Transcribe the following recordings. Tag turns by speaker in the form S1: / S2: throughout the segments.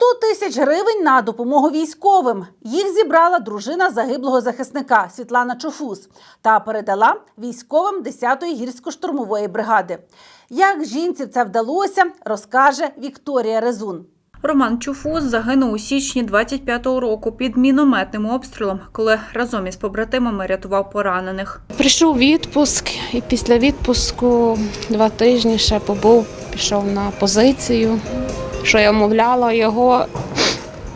S1: 100 тисяч гривень на допомогу військовим. Їх зібрала дружина загиблого захисника Світлана Чофус та передала військовим 10-ї гірсько-штурмової бригади. Як жінці це вдалося, розкаже Вікторія Резун.
S2: Роман Чуфус загинув у січні 25-го року під мінометним обстрілом, коли разом із побратимами рятував поранених.
S3: Прийшов відпуск, і після відпуску два тижні ще побув, пішов на позицію. Що я мовляла його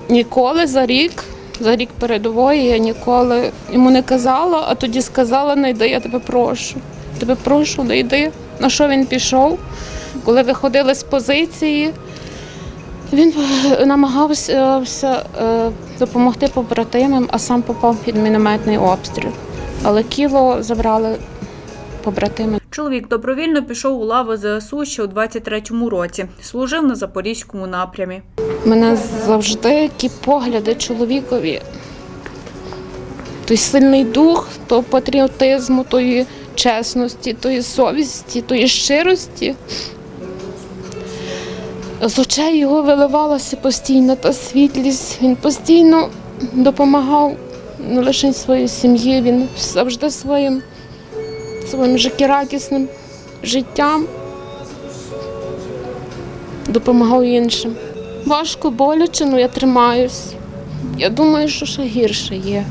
S3: ніколи за рік, за рік передової я ніколи йому не казала, а тоді сказала, не йди, я тебе прошу. Тебе прошу, не йди. На що він пішов? Коли виходили з позиції, він е, намагався е, допомогти побратимам, а сам попав під мінометний обстріл. Але кіло забрали побратими.
S2: Чоловік добровільно пішов у лави ЗСУ ще у 23-му році. Служив на запорізькому напрямі.
S3: Мене завжди ті погляди чоловікові. Той сильний дух, того патріотизму, тої чесності, тої совісті, тої щирості. З очей його виливалася постійно та світлість. Він постійно допомагав не лише своїй сім'ї, він завжди своїм, своїм життєрадісним життям допомагав іншим. Важко, боляче, але я тримаюсь. Я думаю, що ще гірше є.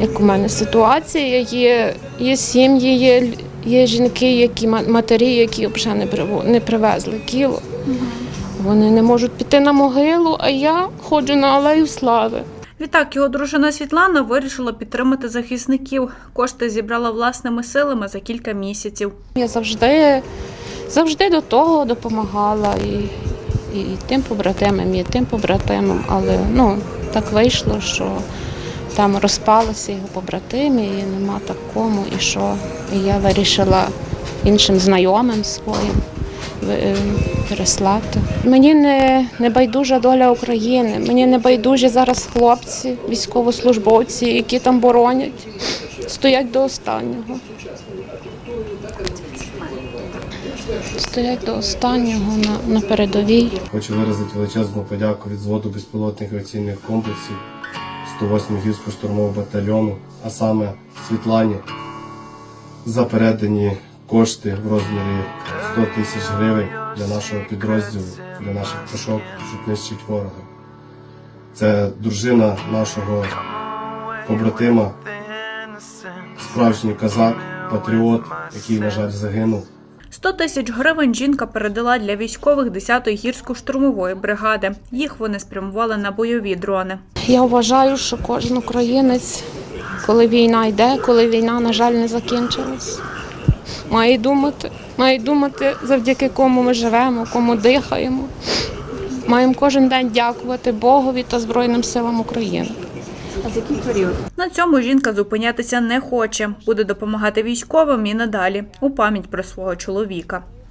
S3: Як у мене ситуація, є, є сім'ї, є, є жінки, які матері, які взагалі не, привезли кіло. Вони не можуть піти на могилу, а я ходжу на алею слави.
S2: Відтак його дружина Світлана вирішила підтримати захисників. Кошти зібрала власними силами за кілька місяців.
S3: Я завжди, завжди до того допомагала і, і тим побратимам, і тим побратимам, але ну, так вийшло, що там розпалися його побратими, і нема такому, і що. І я вирішила іншим знайомим своїм переслати. Мені не, не байдужа доля України, мені не байдужі зараз хлопці, військовослужбовці, які там боронять, стоять до останнього. Стоять до останнього на, на передовій.
S4: Хочу виразити величезну подяку від зводу безпілотних авіаційних комплексів 108 гірсько штурмового батальйону, а саме Світлані за передані кошти в розмірі 100 тисяч гривень для нашого підрозділу, для наших пташок, щоб нищити ворога. Це дружина нашого побратима, справжній казак, патріот, який, на жаль, загинув.
S2: 100 тисяч гривень жінка передала для військових 10-ї гірсько-штурмової бригади. Їх вони спрямували на бойові дрони.
S3: Я вважаю, що кожен українець, коли війна йде, коли війна, на жаль, не закінчилась, має думати, має думати, завдяки кому ми живемо, кому дихаємо. Маємо кожен день дякувати Богові та Збройним силам України.
S2: На цьому жінка зупинятися не хоче. Буде допомагати військовим і надалі у пам'ять про свого чоловіка.